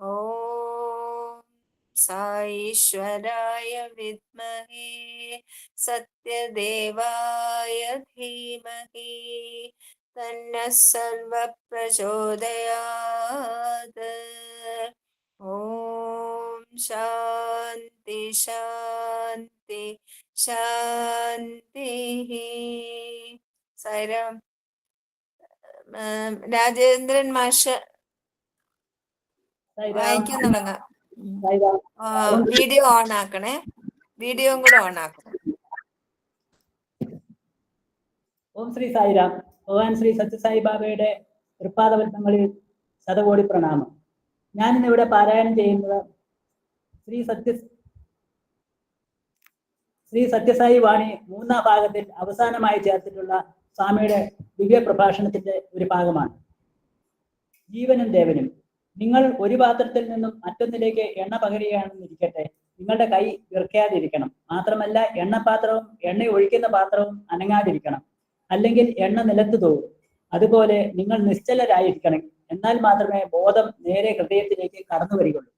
ॐ साईश्वराय विद्महे सत्यदेवाय धीमहि तन्नः सर्वप्रचोदयात् ॐ शान्ति शान्ति शान्तिः സൈറാം രാജേന്ദ്രൻ മാഷ് വായിക്കാൻ തുടങ്ങാം. വീഡിയോ ഓൺ ആക്കണേ വീഡിയോയും കൂടെ ഓൺ ആക്കണം ഓം ശ്രീ സായിരാം. ഭഗവാൻ ശ്രീ സത്യസായി ബാബയുടെ തൃപ്പാദപത്മങ്ങളിൽ ശതകോടി പ്രണാമം. ഞാൻ ഇന്ന് ഇവിടെ പാരായണം ചെയ്യുന്നത് ശ്രീ സത്യ ശ്രീ സത്യസായി വാണി മൂന്നാം ഭാഗത്തിൽ അവസാനമായി ചേർത്തിട്ടുള്ള സ്വാമിയുടെ ദിവ്യ പ്രഭാഷണത്തിന്റെ ഒരു ഭാഗമാണ്. ജീവനും ദേവനും. നിങ്ങൾ ഒരു പാത്രത്തിൽ നിന്നും മറ്റൊന്നിലേക്ക് എണ്ണ പകരുകയാണെന്ന് ഇരിക്കട്ടെ. നിങ്ങളുടെ കൈ വിറക്കാതിരിക്കണം മാത്രമല്ല എണ്ണപാത്രവും എണ്ണ ഒഴിക്കുന്ന പാത്രവും അനങ്ങാതിരിക്കണം. അല്ലെങ്കിൽ എണ്ണ നിലത്ത് തോന്നും അതുപോലെ നിങ്ങൾ നിശ്ചലരായിരിക്കണം. എന്നാൽ മാത്രമേ ബോധം നേരെ ഹൃദയത്തിലേക്ക് കടന്നു വരികയുള്ളൂ.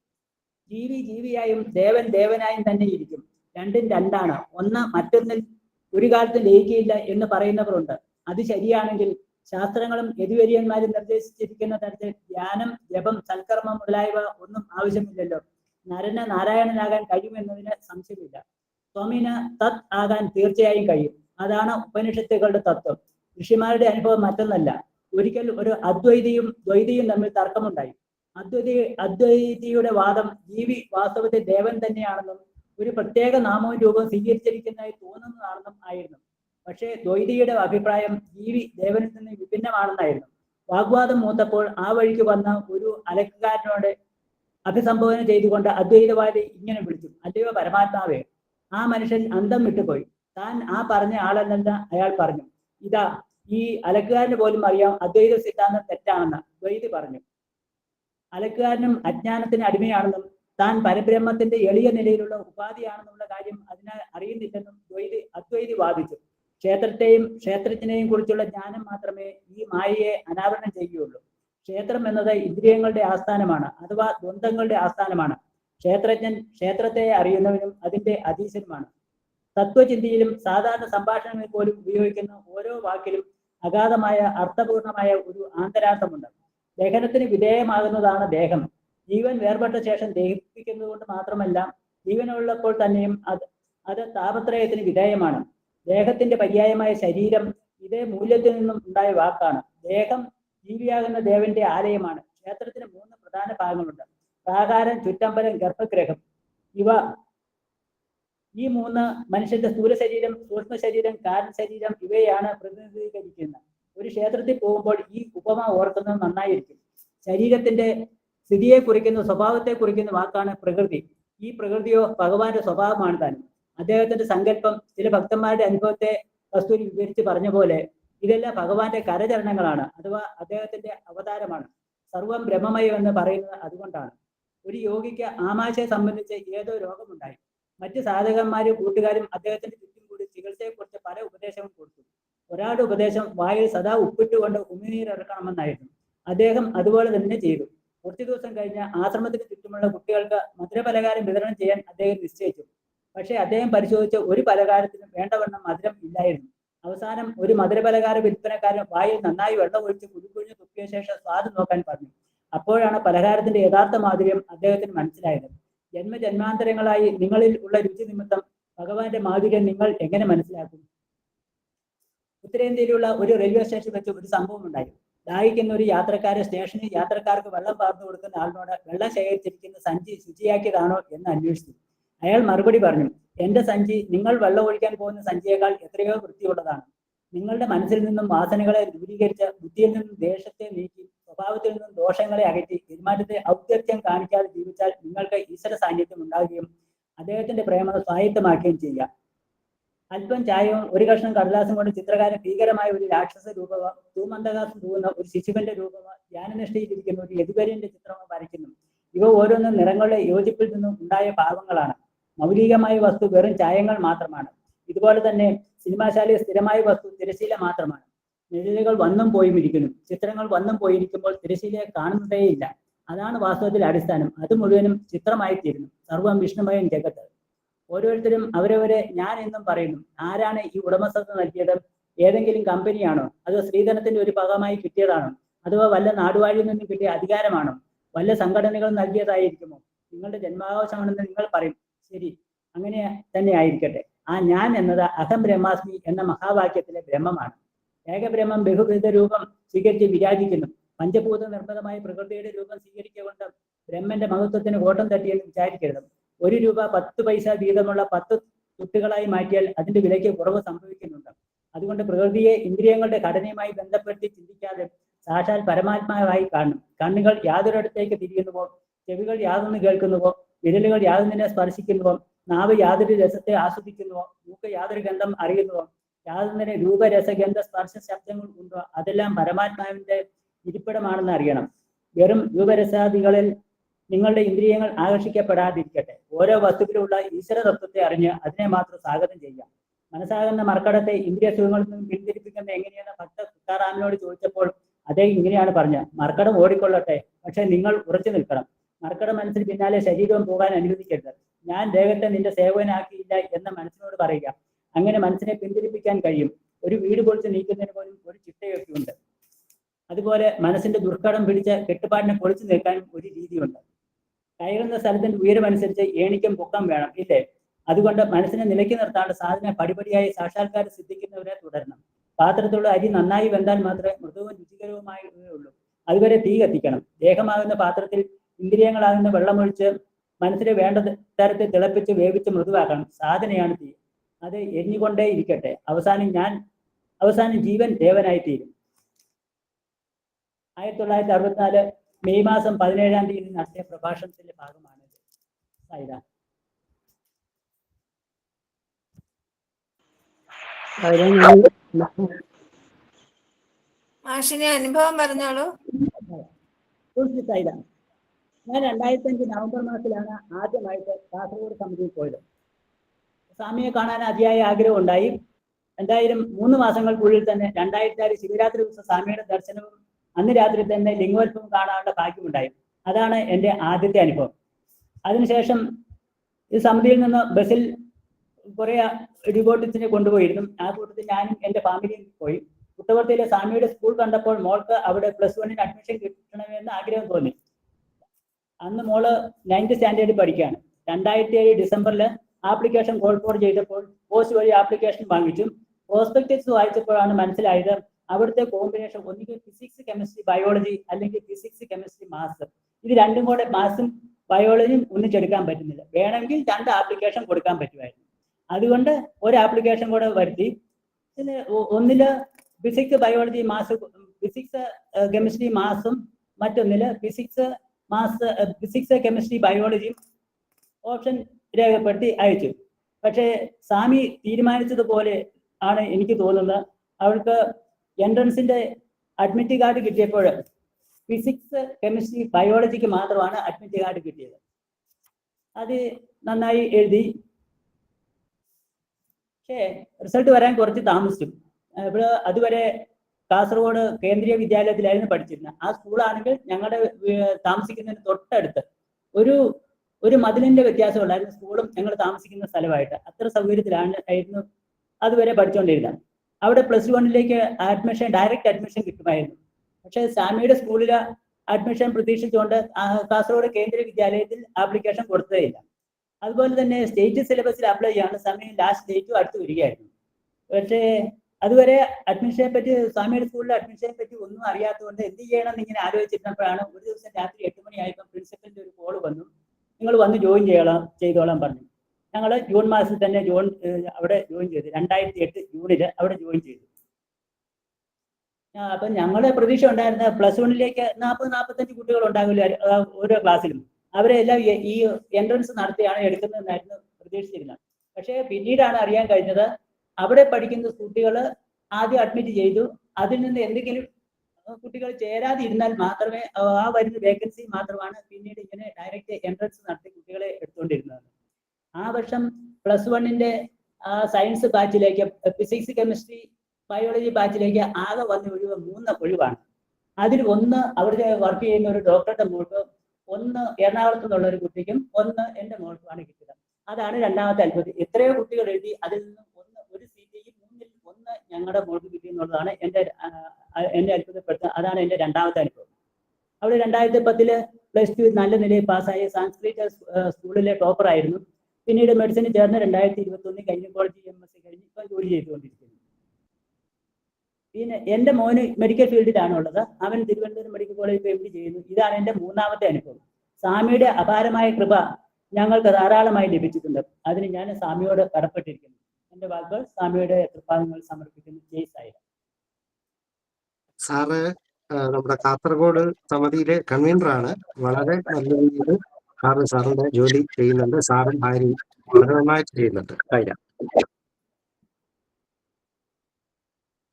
ജീവി ജീവിയായും ദേവൻ ദേവനായും തന്നെ ഇരിക്കും. രണ്ടും രണ്ടാണ്. ഒന്ന് മറ്റൊന്നിൽ ഒരു കാലത്ത് ലയിക്കുകയില്ല എന്ന് പറയുന്നവരുണ്ട്. അത് ശരിയാണെങ്കിൽ ശാസ്ത്രങ്ങളും യതിവര്യന്മാരും നിർദ്ദേശിച്ചിരിക്കുന്ന തരത്തിൽ ധ്യാനം ജപം സൽക്കർമ്മം മുതലായവ ഒന്നും ആവശ്യമില്ലല്ലോ. നരന് നാരായണനാകാൻ കഴിയുമെന്നതിന് സംശയമില്ല. സ്വാമിന് തത് ആകാൻ തീർച്ചയായും കഴിയും. അതാണ് ഉപനിഷത്തുകളുടെ തത്വം. ഋഷിമാരുടെ അനുഭവം മറ്റൊന്നല്ല. ഒരിക്കൽ ഒരു അദ്വൈതിയും ദ്വൈതിയും തമ്മിൽ തർക്കമുണ്ടായി. അദ്വൈതി അദ്വൈതിയുടെ വാദം ജീവി വാസ്തവത്തെ ദേവൻ തന്നെയാണെന്നും ഒരു പ്രത്യേക നാമവും രൂപം സ്വീകരിച്ചിരിക്കുന്നതായി തോന്നുന്നതാണെന്നും ആയിരുന്നു. പക്ഷേ ദ്വൈതിയുടെ അഭിപ്രായം ജീവി ദേവനിൽ നിന്ന് വിഭിന്നമാണെന്നായിരുന്നു. വാഗ്വാദം മൂത്തപ്പോൾ ആ വഴിക്ക് വന്ന ഒരു അലക്കുകാരനോട് അഭിസംബോധന ചെയ്തുകൊണ്ട് അദ്വൈതവാദി ഇങ്ങനെ വിളിച്ചു അല്ലയോ പരമാത്മാവേ ആ മനുഷ്യൻ അന്തം വിട്ടുപോയി. താൻ ആ പറഞ്ഞ ആളല്ലെന്ന് അയാൾ പറഞ്ഞു. ഇതാ ഈ അലക്കുകാരന് പോലും അറിയാം അദ്വൈത സിദ്ധാന്തം തെറ്റാണെന്ന് ദ്വൈതി പറഞ്ഞു. അലക്കുകാരനും അജ്ഞാനത്തിന് അടിമയാണെന്നും താൻ പരബ്രഹ്മത്തിന്റെ എളിയ നിലയിലുള്ള ഉപാധിയാണെന്നുള്ള കാര്യം അതിനാൽ അറിയുന്നില്ലെന്നും ദ്വൈതി അദ്വൈതി വാദിച്ചു. ക്ഷേത്രത്തെയും ക്ഷേത്രത്തിനെയും കുറിച്ചുള്ള ജ്ഞാനം മാത്രമേ ഈ മായയെ അനാവരണം ചെയ്യുകയുള്ളൂ. ക്ഷേത്രം എന്നത് ഇന്ദ്രിയങ്ങളുടെ ആസ്ഥാനമാണ് അഥവാ ദ്വന്ദ്ങ്ങളുടെ ആസ്ഥാനമാണ്. ക്ഷേത്രജ്ഞൻ ക്ഷേത്രത്തെ അറിയുന്നവനും അതിന്റെ അധീശനുമാണ് തത്വചിന്തയിലും സാധാരണ സംഭാഷണങ്ങളിൽ പോലും ഉപയോഗിക്കുന്ന ഓരോ വാക്കിലും അഗാധമായ അർത്ഥപൂർണമായ ഒരു ആന്തരാർത്ഥമുണ്ട്. ദഹനത്തിന് വിധേയമാകുന്നതാണ് ദേഹം. ജീവൻ വേർപെട്ട ശേഷം ദഹിപ്പിക്കുന്നത് കൊണ്ട് മാത്രമല്ല ജീവനുള്ളപ്പോൾ തന്നെയും അത് അത് താപത്രയത്തിന് വിധേയമാണ്. ദേഹത്തിന്റെ പര്യായമായ ശരീരം ഇതേ മൂല്യത്തിൽ നിന്നും ഉണ്ടായ വാക്കാണ്. ദേഹം ജീവിയാകുന്ന ദേവന്റെ ആലയമാണ്. ക്ഷേത്രത്തിന് മൂന്ന് പ്രധാന ഭാഗങ്ങളുണ്ട്. പ്രാകാരം ചുറ്റമ്പലം ഗർഭഗ്രഹം ഇവ ഈ മൂന്ന് മനുഷ്യന്റെ സ്ഥൂല ശരീരം സൂക്ഷ്മ ശരീരം കാരണ ശരീരം ഇവയാണ് പ്രതിനിധീകരിക്കുന്നത്. ഒരു ക്ഷേത്രത്തിൽ പോകുമ്പോൾ ഈ ഉപമ ഓർക്കുന്നത് നന്നായിരിക്കും. ശരീരത്തിന്റെ സ്ഥിതിയെ കുറിക്കുന്ന സ്വഭാവത്തെ കുറിക്കുന്ന വാക്കാണ് പ്രകൃതി. ഈ പ്രകൃതിയോ ഭഗവാന്റെ സ്വഭാവമാണ് താനും അദ്ദേഹത്തിന്റെ സങ്കല്പം ചില ഭക്തന്മാരുടെ അനുഭവത്തെ കസ്തൂരി വിവരിച്ച് പറഞ്ഞ പോലെ ഇതെല്ലാം ഭഗവാന്റെ കരചരണങ്ങളാണ് അഥവാ അദ്ദേഹത്തിന്റെ അവതാരമാണ്. സർവം ബ്രഹ്മമയം എന്ന് പറയുന്നത് അതുകൊണ്ടാണ്. ഒരു യോഗിക്ക് ആമാശയെ സംബന്ധിച്ച് ഏതോ രോഗമുണ്ടായി. മറ്റ് സാധകന്മാരും കൂട്ടുകാരും അദ്ദേഹത്തിന്റെ ചുറ്റും കൂടി ചികിത്സയെക്കുറിച്ച് പല ഉപദേശവും കൊടുത്തു. ഒരാളുടെ ഉപദേശം വായിൽ സദാ ഉപ്പിട്ടുകൊണ്ട് ഉമിനീരിറക്കണമെന്നായിരുന്നു. അദ്ദേഹം അതുപോലെ തന്നെ ചെയ്തു. കുറച്ചു ദിവസം കഴിഞ്ഞ് ആശ്രമത്തിന് ചുറ്റുമുള്ള കുട്ടികൾക്ക് മധുരപലകാരം വിതരണം ചെയ്യാൻ അദ്ദേഹം നിശ്ചയിച്ചു. പക്ഷേ അദ്ദേഹം പരിശോധിച്ച ഒരു പലകാരത്തിനും വേണ്ടവണ്ണം മധുരം ഇല്ലായിരുന്നു. അവസാനം ഒരു മധുരപലകാര വിൽപ്പനക്കാരൻ വായിൽ നന്നായി വെള്ളം ഒഴിച്ച് കുഴിക്കുഴിഞ്ഞ് തുപ്പിയ ശേഷം സ്വാദ് നോക്കാൻ പറഞ്ഞു. അപ്പോഴാണ് പലഹാരത്തിന്റെ യഥാർത്ഥ മാധുര്യം അദ്ദേഹത്തിന് മനസ്സിലായത്. ജന്മജന്മാന്തരങ്ങളായി നിങ്ങളിൽ ഉള്ള രുചി നിമിത്തം ഭഗവാന്റെ മാധുര്യം നിങ്ങൾ എങ്ങനെ മനസ്സിലാക്കും? ഉത്തരേന്ത്യയിലുള്ള ഒരു റെയിൽവേ സ്റ്റേഷൻ വെച്ച് ഒരു സംഭവം ഉണ്ടായി. ദാഹിക്കുന്ന ഒരു യാത്രക്കാരെ സ്റ്റേഷനിൽ യാത്രക്കാർക്ക് വെള്ളം പാർന്നു കൊടുക്കുന്ന ആളിനോട് വെള്ളം ശേഖരിച്ചിരിക്കുന്ന സഞ്ചി ശുചിയാക്കിയതാണോ എന്ന് അന്വേഷിച്ചു. അയാൾ മറുപടി പറഞ്ഞു എന്റെ സഞ്ചി നിങ്ങൾ വെള്ളം ഒഴിക്കാൻ പോകുന്ന സഞ്ചിയേക്കാൾ എത്രയോ വൃത്തിയുള്ളതാണ്. നിങ്ങളുടെ മനസ്സിൽ നിന്നും വാസനകളെ ദൂരീകരിച്ച് ബുദ്ധിയിൽ നിന്നും ദേശത്തെ നീക്കി സ്വഭാവത്തിൽ നിന്നും ദോഷങ്ങളെ അകറ്റി പെരുമാറ്റത്തെ ഔദ്യത്യം കാണിക്കാതെ ജീവിച്ചാൽ നിങ്ങൾക്ക് ഈശ്വര സാന്നിധ്യം ഉണ്ടാകുകയും അദ്ദേഹത്തിന്റെ പ്രേമത സ്വായത്തമാക്കുകയും ചെയ്യുക അല്പം ചായവും ഒരു കഷ്ണം കടലാസും കൊണ്ട് ചിത്രകാരൻ ഭീകരമായ ഒരു രാക്ഷസ രൂപമോ തൂമന്ദകാസം തൂവുന്ന ഒരു ശിശുവിന്റെ രൂപമോ ധ്യാനനിഷ്ഠയിലിരിക്കുന്ന ഒരു യതുവര്യന്റെ ചിത്രമോ വരയ്ക്കുന്നു. ഇവ ഓരോന്നും നിറങ്ങളുടെ യോജിപ്പിൽ നിന്നും ഉണ്ടായ ഭാവങ്ങളാണ്. മൗലികമായ വസ്തു വെറും ചായങ്ങൾ മാത്രമാണ്. ഇതുപോലെ തന്നെ സിനിമാശാലയിൽ സ്ഥിരമായ വസ്തു തിരശീല മാത്രമാണ്. നിഴലുകൾ വന്നും പോയും ഇരിക്കുന്നു. ചിത്രങ്ങൾ വന്നും പോയിരിക്കുമ്പോൾ തിരശീലയെ കാണുന്നതേയില്ല അതാണ് വാസ്തവത്തിൽ അടിസ്ഥാനം. അത് മുഴുവനും ചിത്രമായി തീരുന്നു സർവം വിഷ്ണുമയം ജഗത്ത്. ഓരോരുത്തരും അവരവരെ ഞാൻ എന്നും പറയുന്നു. ആരാണ് ഈ ഉടമസ്ഥത നൽകിയത്? ഏതെങ്കിലും കമ്പനിയാണോ? അതോ സ്ത്രീധനത്തിന്റെ ഒരു ഭാഗമായി കിട്ടിയതാണോ? അഥവാ വല്ല നാടുവാഴിയിൽ നിന്നും കിട്ടിയ അധികാരമാണോ? വല്ല സംഘടനകൾ നൽകിയതായിരിക്കുമോ? നിങ്ങളുടെ ജന്മാവകാശമാണെന്ന് നിങ്ങൾ പറയും. ശരി. അങ്ങനെ തന്നെ ആയിരിക്കട്ടെ. ആ ഞാൻ എന്നത് അഹം ബ്രഹ്മാസ്മി എന്ന മഹാവാക്യത്തിലെ ബ്രഹ്മമാണ്. ഏകബ്രഹ്മം ബഹുവിധ രൂപം സ്വീകരിച്ച് വിരാജിക്കുന്നു. പഞ്ചഭൂത നിർമ്മിതമായ പ്രകൃതിയുടെ രൂപം സ്വീകരിച്ചുകൊണ്ട് ബ്രഹ്മന്റെ മഹത്വത്തിന് ഓട്ടം തട്ടിയെന്ന് വിചാരിക്കരുത്. ഒരു രൂപ പത്ത് പൈസ വീതമുള്ള പത്ത് തുട്ടുകളായി മാറ്റിയാൽ അതിന്റെ വിലയ്ക്ക് കുറവ് സംഭവിക്കുന്നുണ്ട്. അതുകൊണ്ട് പ്രകൃതിയെ ഇന്ദ്രിയങ്ങളുടെ ഘടനയുമായി ബന്ധപ്പെടുത്തി ചിന്തിക്കാതെ സാക്ഷാൽ പരമാത്മാവായി കാണും. കണ്ണുകൾ യാതൊരിടത്തേക്ക് തിരിയുന്നുവോ? ചെവികൾ യാതൊന്ന് കേൾക്കുന്നുവോ? വിരലുകൾ യാതൊന്നിനെ സ്പർശിക്കുന്നുവോ? നാവ് യാതൊരു രസത്തെ ആസ്വദിക്കുന്നുവോ? മൂക്ക് യാതൊരു ഗന്ധം അറിയുന്നുവോ? യാതൊന്നിനെ രൂപരസഗന്ധ സ്പർശ ശബ്ദങ്ങൾ ഉണ്ടോ? അതെല്ലാം പരമാത്മാവിന്റെ ഇരിപ്പിടമാണെന്ന് അറിയണം. വെറും രൂപരസാദികളിൽ നിങ്ങളുടെ ഇന്ദ്രിയങ്ങൾ ആകർഷിക്കപ്പെടാതിരിക്കട്ടെ. ഓരോ വസ്തുവിലുള്ള ഈശ്വര തത്വത്തെ അറിഞ്ഞ് അതിനെ മാത്രം സ്വാഗതം ചെയ്യാം. മനസ്സാകുന്ന മർക്കടത്തെ ഇന്ദ്രിയ സുഖങ്ങളിൽ നിന്നും പിന്തിരിപ്പിക്കുന്ന എങ്ങനെയെന്ന് ഭക്ത തുക്കാറാമിനോട് ചോദിച്ചപ്പോൾ അദ്ദേഹം ഇങ്ങനെയാണ് പറഞ്ഞത്. മർക്കടം ഓടിക്കൊള്ളട്ടെ പക്ഷെ നിങ്ങൾ ഉറച്ചു നിൽക്കണം. മർക്കട മനസ്സിന് പിന്നാലെ ശരീരവും പോകാൻ അനുവദിക്കരുത്. ഞാൻ ദേഹത്തെ നിന്റെ സേവനാക്കിയില്ല എന്ന മനസ്സിനോട് പറയുക. അങ്ങനെ മനസ്സിനെ പിന്തിരിപ്പിക്കാൻ കഴിയും. ഒരു വീട് പൊളിച്ച് നീക്കുന്നതിന് പോലും ഒരു ചിട്ടയൊക്കെ ഉണ്ട് അതുപോലെ മനസ്സിന്റെ ദുർഘടം പിടിച്ച കെട്ടുപാടിനെ പൊളിച്ചു നീക്കാനും ഒരു രീതിയുണ്ട്. കയറുന്ന സ്ഥലത്തിന്റെ ഉയരമനുസരിച്ച് ഏണിക്കും പൊക്കം വേണം ഇല്ലേ? അതുകൊണ്ട് മനസ്സിനെ നിലയ്ക്ക് നിർത്താണ്ട് സാധന പടിപടിയായി സാക്ഷാത്കാരം സിദ്ധിക്കുന്നവരെ തുടരണം. പാത്രത്തോട് അരി നന്നായി വെന്താൽ മാത്രമേ മൃദുവും രുചികരവുമായുള്ളൂ. അതുവരെ തീ കത്തിക്കണം. ദേഹമാകുന്ന പാത്രത്തിൽ ഇന്ദ്രിയങ്ങളാകുന്ന വെള്ളമൊഴിച്ച് മനസ്സിനെ വേണ്ട തരത്തിൽ തിളപ്പിച്ച് വേവിച്ച് മൃദുവാക്കണം. സാധനയാണ് തീ. അത് എരിഞ്ഞുകൊണ്ടേ ഇരിക്കട്ടെ. അവസാനം ഞാൻ അവസാനം ജീവൻ ദേവനായി തീരും. ആയിരത്തി തൊള്ളായിരത്തി അറുപത്തിനാല് മെയ് മാസം പതിനേഴാം തീയതി നടത്തിയ പ്രഭാഷണത്തിന്റെ ഭാഗമാണിത്. മാഷിനെ അനുഭവം പറഞ്ഞോളൂ. സൈദ ഞാൻ രണ്ടായിരത്തി അഞ്ച് നവംബർ മാസത്തിലാണ് ആദ്യമായിട്ട് കാസർഗോഡ് സമിതിയിൽ പോയത്. സ്വാമിയെ കാണാൻ അതിയായ ആഗ്രഹം ഉണ്ടായി. എന്തായാലും മൂന്ന് മാസങ്ങൾക്കുള്ളിൽ തന്നെ രണ്ടായിരത്തി ആറ് ശിവരാത്രി ദിവസം സ്വാമിയുടെ ദർശനവും അന്ന് രാത്രി തന്നെ ലിംഗോത്സവം കാണാനുള്ള ഭാഗ്യമുണ്ടായി. അതാണ് എന്റെ ആദ്യത്തെ അനുഭവം. അതിനുശേഷം ഈ സമിതിയിൽ നിന്ന് ബസ്സിൽ കുറെ ഡിവോട്ടിസിനെ കൊണ്ടുപോയിരുന്നു. ആ കൂട്ടത്തിൽ ഞാനും എന്റെ ഫാമിലിയും പോയി. കുട്ടവർത്തിയിലെ സ്വാമിയുടെ സ്കൂൾ കണ്ടപ്പോൾ മോൾക്ക് അവിടെ പ്ലസ് വണ്ണിന് അഡ്മിഷൻ കിട്ടണമെന്ന് ആഗ്രഹം തോന്നി. അന്ന് മോൾ നയൻത് സ്റ്റാൻഡേർഡിൽ പഠിക്കുകയാണ്. രണ്ടായിരത്തി ഏഴ് ഡിസംബറിൽ ആപ്ലിക്കേഷൻ ഫോർ ചെയ്തപ്പോൾ പോസ്റ്റ് വഴി ആപ്ലിക്കേഷൻ വാങ്ങിച്ചു. പ്രോസ്പെക്ടസ് വായിച്ചപ്പോഴാണ് മനസ്സിലായത് അവിടുത്തെ കോമ്പിനേഷൻ ഒന്നുകിൽ ഫിസിക്സ് കെമിസ്ട്രി ബയോളജി അല്ലെങ്കിൽ ഫിസിക്സ് കെമിസ്ട്രി മാത്സ് ഇത് രണ്ടും കൂടെ മാത്സും ബയോളജിയും ഒന്നിച്ചെടുക്കാൻ പറ്റുന്നില്ല. വേണമെങ്കിൽ രണ്ട് ആപ്ലിക്കേഷൻ കൊടുക്കാൻ പറ്റുമായിരുന്നു. അതുകൊണ്ട് ഒരു ആപ്ലിക്കേഷൻ കൂടെ വരുത്തി. പിന്നെ ഒന്നിൽ physics biology maths physics chemistry മാത്സും മറ്റൊന്നിൽ ഫിസിക്സ് മാത്സ് ഫിസിക്സ് കെമിസ്ട്രി ബയോളജിയും ഓപ്ഷൻ രേഖപ്പെടുത്തി അയച്ചു. പക്ഷേ സ്വാമി തീരുമാനിച്ചതുപോലെ ആണ് എനിക്ക് തോന്നുന്നത്. അവൾക്ക് എൻട്രൻസിന്റെ അഡ്മിറ്റ് കാർഡ് കിട്ടിയപ്പോൾ ഫിസിക്സ് കെമിസ്ട്രി ബയോളജിക്ക് മാത്രമാണ് അഡ്മിറ്റ് കാർഡ് കിട്ടിയത്. അത് നന്നായി എഴുതി. പക്ഷേ റിസൾട്ട് വരാൻ കുറച്ച് താമസിച്ചു. അപ്പോൾ അതുവരെ കാസർഗോഡ് കേന്ദ്രീയ വിദ്യാലയത്തിലായിരുന്നു പഠിച്ചിരുന്നത്. ആ സ്കൂളാണെങ്കിൽ ഞങ്ങളുടെ താമസിക്കുന്നതിന് തൊട്ടടുത്ത് ഒരു ഒരു മതിലിന്റെ വ്യത്യാസമുണ്ടായിരുന്നു സ്കൂളും ഞങ്ങൾ താമസിക്കുന്ന സ്ഥലമായിട്ട്. അത്ര സൗകര്യത്തിലാണ് ആയിരുന്നു അതുവരെ പഠിച്ചുകൊണ്ടിരുന്നത് അവിടെ പ്ലസ് വണ്ണിലേക്ക് അഡ്മിഷൻ ഡയറക്റ്റ് അഡ്മിഷൻ കിട്ടുമായിരുന്നു. പക്ഷേ സാമിയുടെ സ്കൂളിൽ അഡ്മിഷൻ പ്രതീക്ഷിച്ചുകൊണ്ട് കാസർഗോഡ് കേന്ദ്രീയ വിദ്യാലയത്തിൽ ആപ്ലിക്കേഷൻ കൊടുത്തതേയില്ല. അതുപോലെ തന്നെ സ്റ്റേറ്റ് സിലബസിൽ അപ്ലൈ ചെയ്യാനുള്ള സമയം ലാസ്റ്റ് ഡേറ്റും അടുത്ത് വരികയായിരുന്നു. പക്ഷേ അതുവരെ അഡ്മിഷനെ പറ്റി സ്വാമിയുടെ സ്കൂളിൽ അഡ്മിഷനെ പറ്റി ഒന്നും അറിയാത്തതുകൊണ്ട് എന്ത് ചെയ്യണം എന്ന് ഇങ്ങനെ ആലോചിച്ചിരുന്നപ്പോഴാണ് ഒരു ദിവസം രാത്രി എട്ട് മണിയായപ്പോൾ പ്രിൻസിപ്പലിന്റെ ഒരു കോൾ വന്നു. നിങ്ങൾ വന്ന് ജോയിൻ ചെയ്യണം ചെയ്തോളാം പറഞ്ഞു. ഞങ്ങൾ ജൂൺ മാസത്തിൽ തന്നെ ജോൺ അവിടെ ജോയിൻ ചെയ്തു. രണ്ടായിരത്തി എട്ട് ജൂണിൽ അവിടെ ജോയിൻ ചെയ്തു. അപ്പൊ ഞങ്ങളുടെ പ്രതീക്ഷ ഉണ്ടായിരുന്ന പ്ലസ് വണ്ണിലേക്ക് നാൽപ്പത് നാൽപ്പത്തഞ്ച് കുട്ടികൾ ഉണ്ടാകില്ല ഓരോ ക്ലാസ്സിലും അവരെല്ലാം ഈ എൻട്രൻസ് നടത്തിയാണ് എടുക്കുന്നതെന്നായിരുന്നു പ്രതീക്ഷിച്ചിരുന്നത്. പക്ഷേ പിന്നീടാണ് അറിയാൻ കഴിഞ്ഞത് അവിടെ പഠിക്കുന്ന കുട്ടികൾ ആദ്യം അഡ്മിറ്റ് ചെയ്തു. അതിൽ നിന്ന് എന്തെങ്കിലും കുട്ടികൾ ചേരാതെ ഇരുന്നാൽ മാത്രമേ ആ ആ വരുന്ന വേക്കൻസി മാത്രമാണ് പിന്നീട് ഇങ്ങനെ ഡയറക്റ്റ് എൻട്രൻസ് നടത്തി കുട്ടികളെ എടുത്തുകൊണ്ടിരുന്നത്. ആ വർഷം പ്ലസ് വണ്ണിന്റെ സയൻസ് ബാച്ചിലേക്ക് ഫിസിക്സ് കെമിസ്ട്രി ബയോളജി ബാച്ചിലേക്ക് ആകെ വന്ന ഒഴിവ് മൂന്ന് ഒഴിവാണ്. അതിൽ ഒന്ന് അവിടുത്തെ വർക്ക് ചെയ്യുന്ന ഒരു ഡോക്ടറുടെ മോൾക്ക് ഒന്ന് എറണാകുളത്ത് നിന്നുള്ള ഒരു കുട്ടിക്കും ഒന്ന് എന്റെ മോൾക്കുമാണ് കിട്ടിയത്. അതാണ് രണ്ടാമത്തെ അത്ഭുതം. എത്രയോ കുട്ടികൾ എഴുതി അതിൽ നിന്നും ഒന്ന് ഒരു സീറ്റ് ഈ മൂന്നിൽ ഒന്ന് ഞങ്ങളുടെ മോൾക്ക് കിട്ടി എന്നുള്ളതാണ് എന്റെ എന്നെ അത്ഭുതപ്പെടുത്തുന്നത് അതാണ് എന്റെ രണ്ടാമത്തെ അനുഭവം. അവിടെ രണ്ടായിരത്തി പത്തിൽ പ്ലസ് ടു നല്ല നിലയിൽ പാസ്സായി സാൻസ്ക്രിറ്റ് സ്കൂളിലെ ടോപ്പർ ആയിരുന്നു. പിന്നീട് മെഡിസിന് ചേർന്ന് രണ്ടായിരത്തി ഇരുപത്തി ഒന്നിൽ കഴിഞ്ഞ കോളേജ് എം എസ് സി കഴിഞ്ഞ് ഇപ്പം ജോലി ചെയ്തുകൊണ്ടിരിക്കുന്നു. പിന്നെ എന്റെ മോന് മെഡിക്കൽ ഫീൽഡിലാണ് ഉള്ളത് അവൻ തിരുവനന്തപുരം മെഡിക്കൽ കോളേജിൽ എം ഡി ചെയ്യുന്നു. ഇതാണ് എന്റെ മൂന്നാമത്തെ അനുഭവം. സ്വാമിയുടെ അപാരമായ കൃപ ഞങ്ങൾക്ക് ധാരാളമായി ലഭിച്ചിട്ടുണ്ട്. അതിന് ഞാൻ സ്വാമിയോട് കടപ്പെട്ടിരിക്കുന്നു. എന്റെ വാക്കുകൾ സ്വാമിയുടെ എത്രപാദങ്ങൾ സമർപ്പിക്കുന്നു. ജയ് സായി സാറ് നമ്മുടെ കാസർഗോഡ് സമിതിയിലെ കൺവീനറാണ്. വളരെ നല്ല രീതിയിൽ സാറ് സാറിന്റെ ജോലി ചെയ്യുന്നുണ്ട്. സാറും ഭാര്യയും വളരെ നന്നായിട്ട് ചെയ്യുന്നുണ്ട്.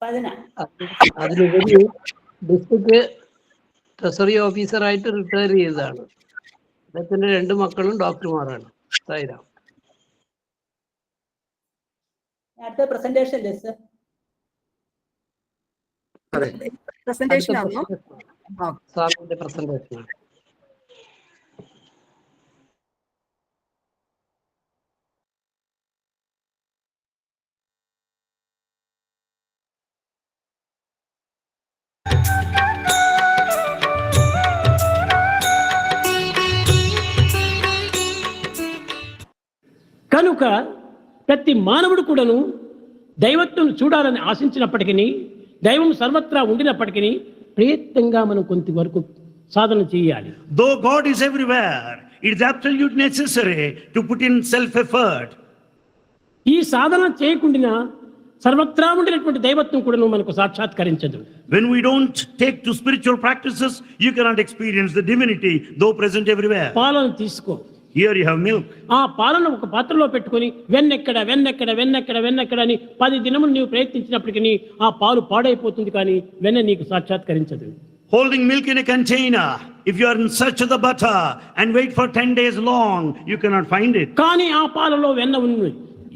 പതിന അതിലുപരി ഡിസ്ട്രിക്ട് ട്രഷറി ഓഫീസറായിട്ട് റിട്ടയർ ചെയ്തതാണ്. അദ്ദേഹത്തിന്റെ രണ്ട് മക്കളും ഡോക്ടർമാരാണ്. സായിരാം. അടുത്ത പ്രസന്റേഷൻ അല്ലേ സർ അതെ പ്രസന്റേഷൻ ആണോ ആ. സാറിന്റെ പ്രസന്റേഷൻ కనుక ప్రతి మానవుడు కూడాను దైవత్వం చూడాలని ఆశించినప్పటికీ దైవం సర్వత్రా ఉండినప్పటికీ ప్రయత్నంగా మనం కొంత వరకు సాధన చేయాలి. Though God is everywhere it's absolute necessary to put in self effort ఈ సాధన చేయకుండా సర్వత్రా ఉండినటువంటి దైవత్వం కూడా మనకు సాక్షాత్కరించదు. When we don't take to spiritual practices you cannot experience the divinity though present everywhere పాలన తీసుకో. హియర్ యు హావ్ మిల్క్ ఆ పాలను ఒక పాత్రలో పెట్టుకొని వెన్నెక్కడ వెన్నెక్కడ వెన్నెక్కడ వెన్నెక్కడ అని పది దినములు నీవు ప్రయత్నించినప్పటికీ ఆ పాలు పాడైపోతుంది కానీ వెన్న నీకు సాక్షాత్కరించదు. Holding milk in a container if you are in search of the butter and wait for 10 days long you cannot find it కానీ ఆ పాలలో వెన్న ఉంది.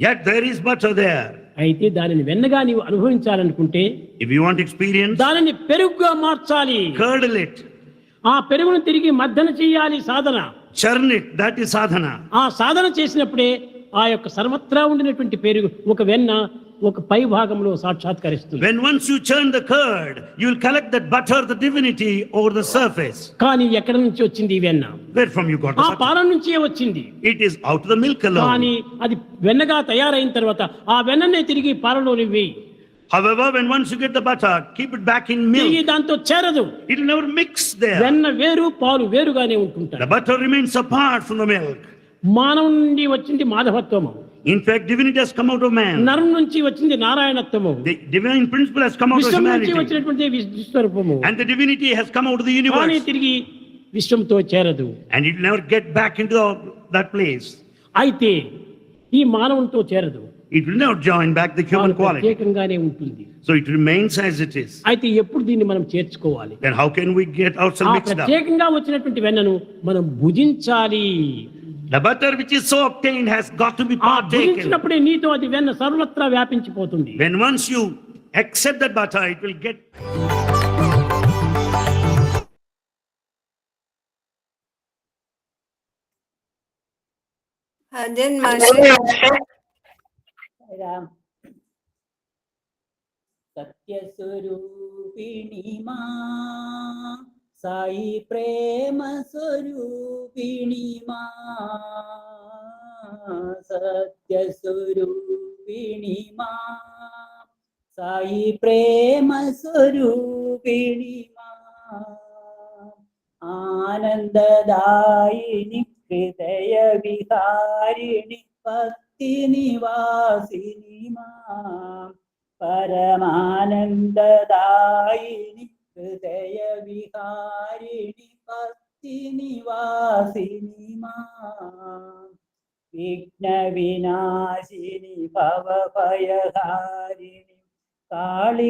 Yet there is butter there అయితే దానిని వెన్నగా నీవు అనుభవించాలనుకుంటే ఇఫ్ యు వాంట్ ఎక్స్పీరియన్స్ దానిని పెరుగుగా మార్చాలి. కర్డల్ ఇట్ ఆ పెరుగును తిరిగి మద్దన చేయాలి సాధన. చర్న్ దాట్ ఈ సాధన ఆ సాధన చేసినప్పుడే ఆ యొక్క సర్వత్రా ఉండినటువంటి పేరు ఒక వెన్న ఒక పై భాగంలో సాక్షాత్కరిస్తుంది. When once you turn the curd you collect butter the divinity over the surface కానీ ఎక్కడ నుంచి వచ్చింది వెన్న? వేర్ ఫ్రమ్ ఆ పాలన నుంచి వచ్చింది. It is out the milk alone అది వెన్నగా తయారైన తర్వాత ఆ వెన్ననే తిరిగి పాలలోని However, when once you get the butter, keep it back in తిరిగి milk. దాంతో చేరదు It will never mix there. వెన్న వేరు పాలు వేరుగానే The ఉంటుంటారు butter remains apart from the milk. మానవం నుండి వచ్చింది మాధవత్వము In fact, divinity has come out of man. నరం నుంచి వచ్చింది నారాయణత్వము The divine principle has come out of విశ్వం నుంచి humanity. వచ్చినటువంటి విశ్వరూపము And the divinity has come out of the కానీ universe. తిరిగి విశ్వంతో చేరదు And it will never get back into the- that place. అయితే ఈ మానవునితో చేరదు it will not join back the human quality ప్రత్యేకంగానే ఉంటుంది. So it remains as it is అయితే ఎప్పుడు దీన్ని మనం చేర్చుకోవాలి? Then how can we get our self mixed up ప్రత్యేకంగా వచ్చినటువంటి వెన్నను మనం భుజించాలి. The butter which is so obtained has got to be partaken. భుజించినప్పుడే నీతో అది వెన్న సర్వత్రా వ్యాపించిపోతుంది. When once you accept that butter it will get And then my Ram സത്യസ്വരൂപിണി Sai പ്രേമ സ്വരൂപിണി സത്യസ്വരൂപിണി സായി പ്രേമ സ്വരൂപിണി മാ ആനന്ദദായിനി ഹൃദയ വിഹാരിണി ഭക്തി നിവാസിനി മാം പരമാനന്ദദായിനി ഹൃദയ വിഹാരിണി ഭക്തി നിവാസിനി മാ വിഘ്നവിനാശിനി ഭവഭയഹാരിണി കാളികപാലിനി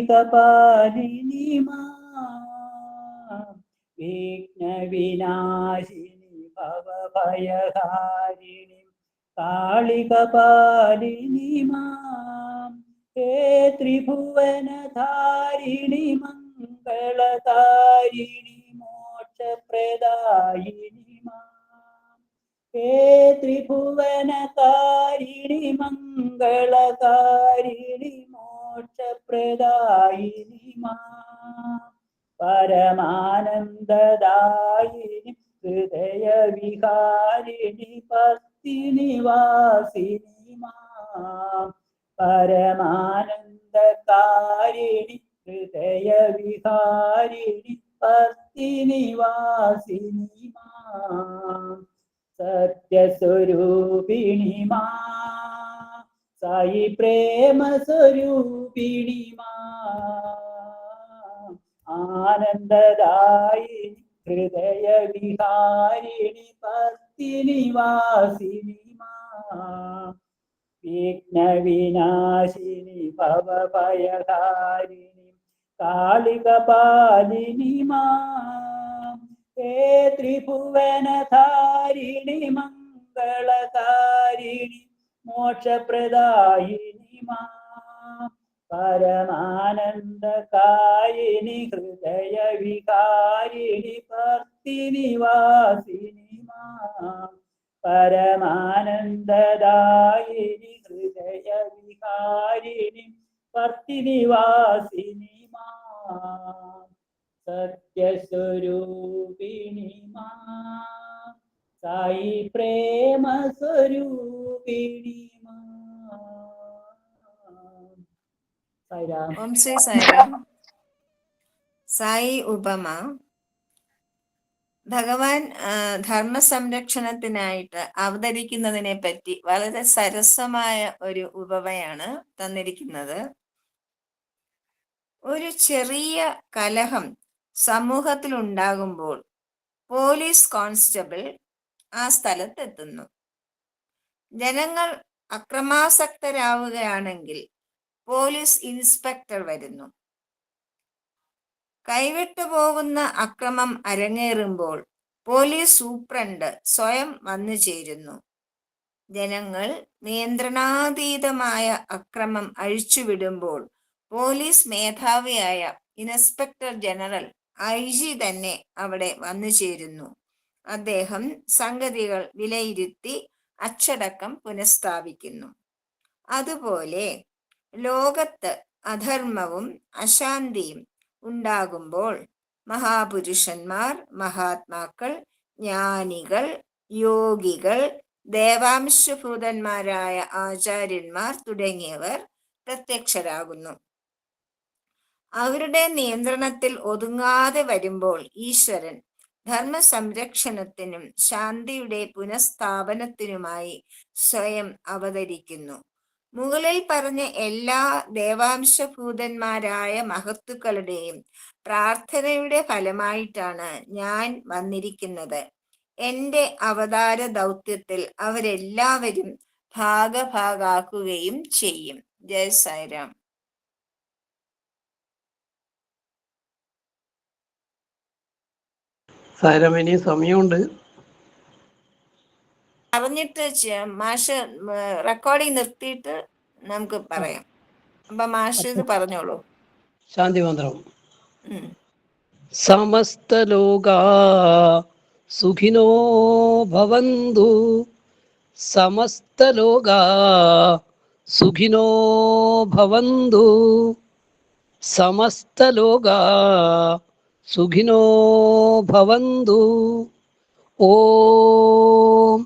മാ വിഘ്നവിനാശിനി ഭവഭയഹാരിണി കാളികപാലിനി മാം ഹേ ത്രിഭുവനധാരിണി മംഗളകാരിണി മോക്ഷപ്രദായിനി മാം ഹേ ത്രിഭുവനകാരിണി മംഗളകാരിണി മോക്ഷപ്രദായിനി മാം പരമാനന്ദദായിനി ഹൃദയ വിഹാരിണി ഭക്തി നിവാസിനി മാം പരമാനന്ദകാരിണി ഹൃദയ വിഹാരിണി ഭക്തി മാം സത്യസ്വരൂപിണി സായി പ്രേമ സ്വരൂപിണി മാ ആനന്ദദായിനി ഹൃദയ വിഹാരിണി ഭക്തി നിവാസിനി മാ വിഘ്നവിനാശിനി ഭവഭയഹാരിണി കാളികപാലിനി മാം ത്രിഭുവനധാരിണി മംഗളകാരിണി മോക്ഷപ്രദായിനി മാം പരമാനന്ദകായിനി ഹൃദയ വികാരിണി ഭക്തി നിവാസിനി മാം. പരമാനന്ദദായിനി ഹൃദയ വികാരിണി ഭക്തി നിവാസിനി മാം. സത്യസ്വരൂപിണി സായി പ്രേമസ്വരൂപിണി മാം. ഓം ശ്രീ സായിറാം സായി ഉപമ. ഭഗവാൻ ധർമ്മ സംരക്ഷണത്തിനായിട്ട് അവതരിക്കുന്നതിനെ പറ്റി വളരെ സരസമായ ഒരു ഉപമയാണ് തന്നിരിക്കുന്നത്. ഒരു ചെറിയ കലഹം സമൂഹത്തിൽ ഉണ്ടാകുമ്പോൾ പോലീസ് കോൺസ്റ്റബിൾ ആ സ്ഥലത്തെത്തുന്നു. ജനങ്ങൾ അക്രമാസക്തരാവുകയാണെങ്കിൽ പോലീസ് ഇൻസ്പെക്ടർ വരുന്നു. കൈവിട്ടു പോകുന്ന അക്രമം അരങ്ങേറുമ്പോൾ പോലീസ് സൂപ്രണ്ട് സ്വയം വന്നു ചേരുന്നു. ജനങ്ങൾ നിയന്ത്രണാതീതമായ അക്രമം അഴിച്ചുവിടുമ്പോൾ പോലീസ് മേധാവിയായ ഇൻസ്പെക്ടർ ജനറൽ ഐ ജി തന്നെ അവിടെ വന്നു ചേരുന്നു. അദ്ദേഹം സംഗതികൾ വിലയിരുത്തി അച്ചടക്കം പുനഃസ്ഥാപിക്കുന്നു. അതുപോലെ ലോകത്ത് അധർമ്മവും അശാന്തിയും ഉണ്ടാകുമ്പോൾ മഹാപുരുഷന്മാർ മഹാത്മാക്കൾ ജ്ഞാനികൾ യോഗികൾ ദേവാംശഭൂതന്മാരായ ആചാര്യന്മാർ തുടങ്ങിയവർ പ്രത്യക്ഷരാകുന്നു. അവരുടെ നിയന്ത്രണത്തിൽ ഒതുങ്ങാതെ വരുമ്പോൾ ഈശ്വരൻ ധർമ്മ സംരക്ഷണത്തിനും ശാന്തിയുടെ പുനഃസ്ഥാപനത്തിനുമായി സ്വയം അവതരിക്കുന്നു. മുകളിൽ പറഞ്ഞ എല്ലാ ദേവാംശഭൂതന്മാരായ മഹത്തുക്കളുടെയും പ്രാർത്ഥനയുടെ ഫലമായിട്ടാണ് ഞാൻ വന്നിരിക്കുന്നത്. എന്റെ അവതാര ദൗത്യത്തിൽ അവരെല്ലാവരും ഭാഗഭാഗാക്കുകയും ചെയ്യും. ജയ സായിരാം. സായിരാം ഇനി സമയമുണ്ട്. പറഞ്ഞിട്ട് മാഷ് റെക്കോർഡിംഗ് നിർത്തിയിട്ട് നമുക്ക് പറയാം. അപ്പൊ മാഷ് ഇത് പറഞ്ഞോളൂ. ശാന്തി മന്ത്രം. സമസ്ത ലോകാ സുഖിനോ ഭവന്തു. സമസ്ത ലോകാ സുഖിനോ ഭവന്തു. സമസ്ത ലോകാ സുഖിനോ ഭവന്തു. ഓം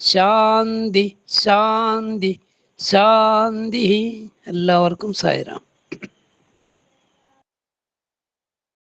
ശാന്തി ശാന്തി ശാന്തി. എല്ലാവർക്കും സായിരാം